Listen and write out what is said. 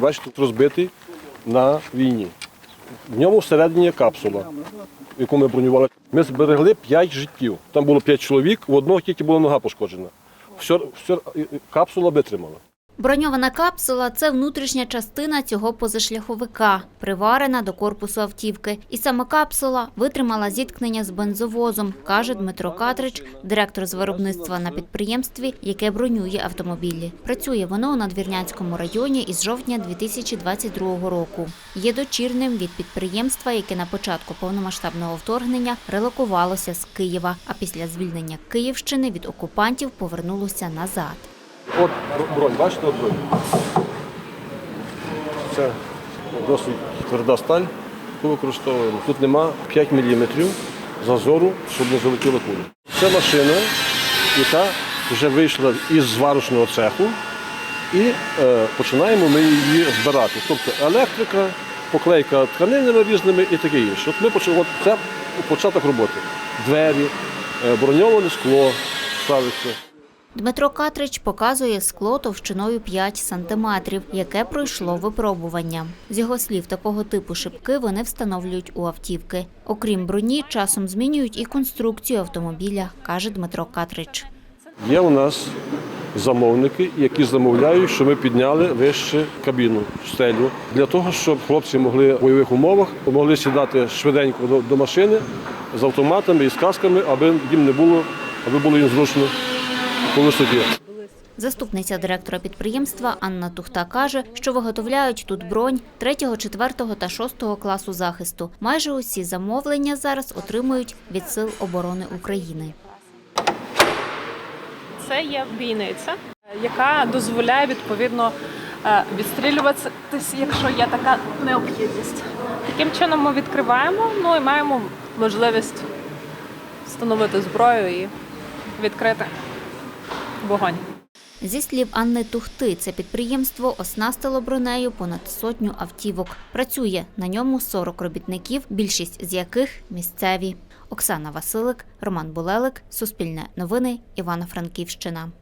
Бачите, тут розбитий на війні. В ньому всередині є капсула, яку ми бронювали. Ми зберегли 5 життів. Там було 5 чоловік, у одного тільки була нога пошкоджена. Все, все, капсула витримала. Броньована капсула це внутрішня частина цього позашляховика, приварена до корпусу автівки. І саме капсула витримала зіткнення з бензовозом, каже Дмитро Катрич, директор з виробництва на підприємстві, яке бронює автомобілі. Працює воно у Надвірнянському районі із жовтня 2022 року. Є дочірним від підприємства, яке на початку повномасштабного вторгнення релокувалося з Києва, а після звільнення Київщини від окупантів повернулося назад. От бронь, бачите, от бронь. Це досить тверда сталь, яку використовуємо. Тут нема 5 мм зазору, щоб не залетіла куля. Це машина, яка вже вийшла із зварочного цеху, і е, починаємо ми її збирати. Тобто електрика, поклейка тканинами різними і таке інше. От ми почали, от це початок роботи. Двері, е, броньоване скло ставиться. Дмитро Катрич показує скло товщиною 5 сантиметрів, яке пройшло випробування. З його слів, такого типу шибки вони встановлюють у автівки. Окрім броні, часом змінюють і конструкцію автомобіля, каже Дмитро Катрич. Є у нас замовники, які замовляють, що ми підняли вище кабіну, стелю, для того, щоб хлопці могли в бойових умовах могли сідати швиденько до машини з автоматами і з касками, аби їм не було, аби було їм зручно по висоті. Заступниця директора підприємства Анна Тухта каже, що виготовляють тут бронь 3, 4 та 6 класу захисту. Майже усі замовлення зараз отримують від сил оборони України. Це є бійниця, яка дозволяє відповідно е, відстрілюватися, якщо є така необхідність. Таким чином ми відкриваємо, ну і маємо можливість встановити зброю і відкрити вогонь. Зі слів Анни Тухти, це підприємство оснастило бронею понад сотню автівок. Працює на ньому 40 робітників, більшість з яких місцеві. Оксана Василик, Роман Булелик, Суспільне новини, Івано-Франківщина.